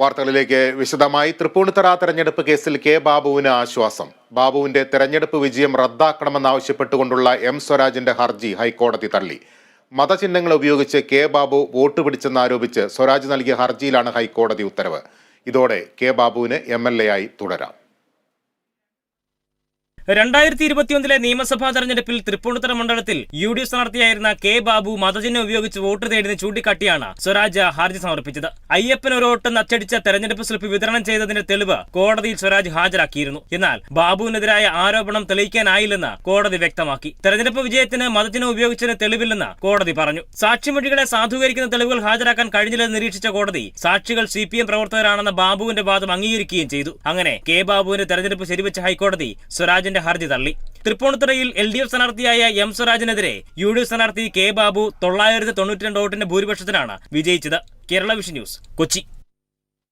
വാർത്തകളിലേക്ക് വിശദമായി. തൃപ്പൂണിത്തറ തെരഞ്ഞെടുപ്പ് കേസിൽ കെ ബാബുവിന് ആശ്വാസം. ബാബുവിന്റെ തെരഞ്ഞെടുപ്പ് വിജയം റദ്ദാക്കണമെന്നാവശ്യപ്പെട്ടുകൊണ്ടുള്ള എം സ്വരാജിന്റെ ഹർജി ഹൈക്കോടതി തള്ളി. മതചിഹ്നങ്ങൾ ഉപയോഗിച്ച് കെ ബാബു വോട്ട് പിടിച്ചെന്നാരോപിച്ച് സ്വരാജ് നൽകിയ ഹർജിയിലാണ് ഹൈക്കോടതി ഉത്തരവ്. ഇതോടെ കെ ബാബുവിന് എം ആയി തുടരാം. രണ്ടായിരത്തി ഇരുപത്തിയൊന്നിലെ നിയമസഭാ തെരഞ്ഞെടുപ്പിൽ തൃപ്പൂണിത്തുറ മണ്ഡലത്തിൽ യു ഡി എഫ് സ്ഥാനാർത്ഥിയായിരുന്ന കെ ബാബു മതചിഹ്നം ഉപയോഗിച്ച് വോട്ട് തേടിയെന്ന് ചൂണ്ടിക്കാട്ടിയാണ് സ്വരാജ് ഹർജി സമർപ്പിച്ചത്. അയ്യപ്പൻ ഒരു വോട്ട് അച്ചടിച്ച തെരഞ്ഞെടുപ്പ് സ്ലിപ്പ് വിതരണം ചെയ്തതിന്റെ തെളിവ് കോടതിയിൽ സ്വരാജ് ഹാജരാക്കിയിരുന്നു. എന്നാൽ ബാബുവിനെതിരായ ആരോപണം തെളിയിക്കാനായില്ലെന്ന് കോടതി വ്യക്തമാക്കി. തെരഞ്ഞെടുപ്പ് വിജയത്തിന് മതചിഹ്നം ഉപയോഗിച്ചതിന് തെളിവില്ലെന്ന് കോടതി പറഞ്ഞു. സാക്ഷിമൊഴികളെ സാധൂകരിക്കുന്ന തെളിവുകൾ ഹാജരാക്കാൻ കഴിഞ്ഞില്ലെന്ന് നിരീക്ഷിച്ച കോടതി സാക്ഷികൾ സി പി എം പ്രവർത്തകരാണെന്ന ബാബുവിന്റെ വാദം അംഗീകരിക്കുകയും ചെയ്തു. അങ്ങനെ കെ ബാബുവിന്റെ തെരഞ്ഞെടുപ്പ് ശരിവെച്ച ഹൈക്കോടതി സ്വരാജിന്റെ ഹർജി തള്ളി. തൃപ്പൂണിത്തുറയിൽ എൽ ഡി എഫ് സ്ഥാനാർത്ഥിയായ എം സ്വരാജിനെതിരെ യു ഡി എഫ് സ്ഥാനാർത്ഥി കെ ബാബു തൊള്ളായിരത്തി തൊണ്ണൂറ്റി രണ്ട് വോട്ടിന്റെ ഭൂരിപക്ഷത്തിനാണ് വിജയിച്ചത്. Kerala vision news Kochi.